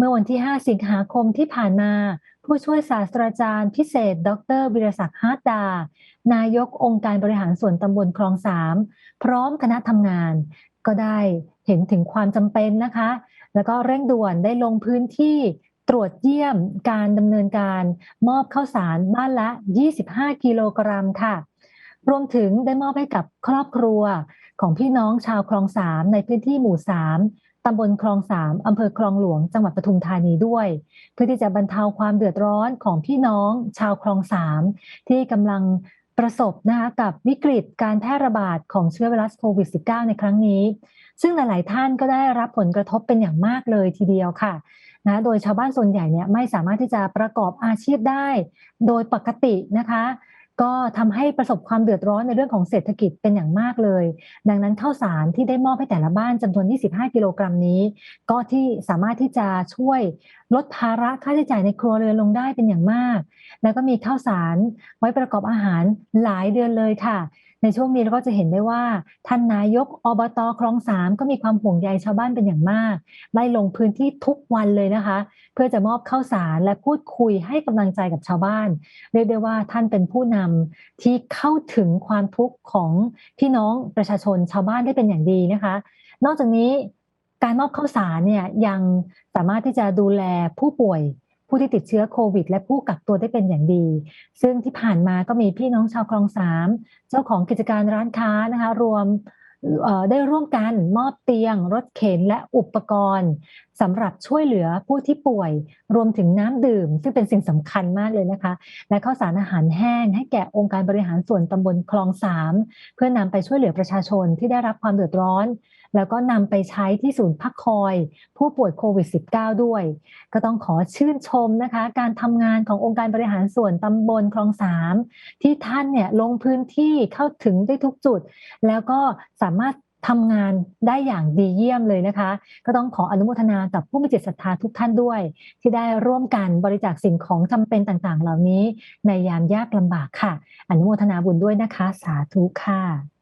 เมื่อวันที่ 5 สิงหาคมที่ผ่านมา ผู้ช่วยศาสตราจารย์พิเศษ ดรวิรศักดิ์ฮาร์ดดา นายกองค์การบริหารส่วนตำบลคลองสามพร้อมคณะทำงาน ก็ได้เห็นถึงความจำเป็นนะคะ แล้วก็เร่งด่วนได้ลงพื้นที่ตรวจเยี่ยมการดำเนินการมอบข้าวสารบ้านละ 25 กิโลกรัมค่ะ รวมถึงได้มอบให้กับครอบครัวของพี่น้องชาวคลองสามในพื้นที่หมู่สามตำบลคลองสามอำเภอคลองหลวง จังหวัดปทุมธานีด้วย เพื่อที่จะบรรเทาความเดือดร้อนของพี่น้องชาวคลองสามที่กำลังประสบนะคะกับวิกฤตการแพร่ระบาดของเชื้อไวรัสโควิด -19 ในครั้งนี้ ซึ่งหลาย ๆ ท่านก็ได้รับผลกระทบเป็นอย่างมากเลยทีเดียวค่ะนะโดยชาวบ้านส่วนใหญ่เนี่ยไม่สามารถที่จะประกอบอาชีพได้ โดยปกตินะคะ ก็ทำให้ประสบความเดือดร้อนในเรื่องของเศรษฐกิจเป็นอย่างมากเลย ดังนั้นข้าวสารที่ได้มอบให้แต่ละบ้านจำนวน 25 กิโลกรัมนี้ ก็ที่สามารถที่จะช่วยลดภาระค่าใช้จ่ายในครัวเรือนลงได้เป็นอย่างมาก แล้วก็มีข้าวสารไว้ประกอบอาหารหลายเดือนเลยค่ะในช่วงนี้เราก็จะเห็นได้ว่า ท่านนายกอบตคลองสามก็มีความห่วงใยชาวบ้านเป็นอย่างมากไล่ลงพื้นที่ทุกวันเลยนะคะ เพื่อจะมอบข้าวสารและพูดคุยให้กำลังใจกับชาวบ้าน เรียกได้ว่าท่านเป็นผู้นำที่เข้าถึงความทุกข์ของพี่น้องประชาชนชาวบ้านได้เป็นอย่างดีนะคะ นอกจากนี้การมอบข้าวสารเนี่ยยังสามารถที่จะดูแลผู้ป่วย ผู้ที่ติดเชื้อโควิด และผู้กักตัวได้เป็นอย่างดี ซึ่งที่ผ่านมาก็มีพี่น้องชาวคลองสามเจ้าของกิจการร้านค้านะคะรวมได้ร่วมกันมอบเตียง รถเข็นและอุปกรณ์สำหรับช่วยเหลือผู้ที่ป่วย รวมถึงน้ำดื่ม ซึ่งเป็นสิ่งสำคัญมากเลยนะคะ และข้าวสารอาหารแห้ง ให้แก่องค์การบริหารส่วนตำบลคลองสามเพื่อนำไปช่วยเหลือประชาชนที่ได้รับความเดือดร้อน แล้วก็นำไปใช้ที่ศูนย์พักคอย ผู้ป่วยโควิด -19 ด้วย ก็ต้องขอชื่นชมนะคะ การทำงานขององค์การบริหารส่วนตำบลคลองสามที่ท่านเนี่ยลงพื้นที่เข้าถึงได้ทุกจุด แล้วก็สามารถทำงานได้อย่างดีเยี่ยมเลยนะคะ ก็ต้องขออนุโมทนากับผู้มีจิตศรัทธาทุกท่านด้วย ที่ได้ร่วมกันบริจาคสิ่งของจำเป็นต่างๆ เหล่านี้ ในยามยากลำบากค่ะ อนุโมทนาบุญด้วยนะคะ สาธุค่ะ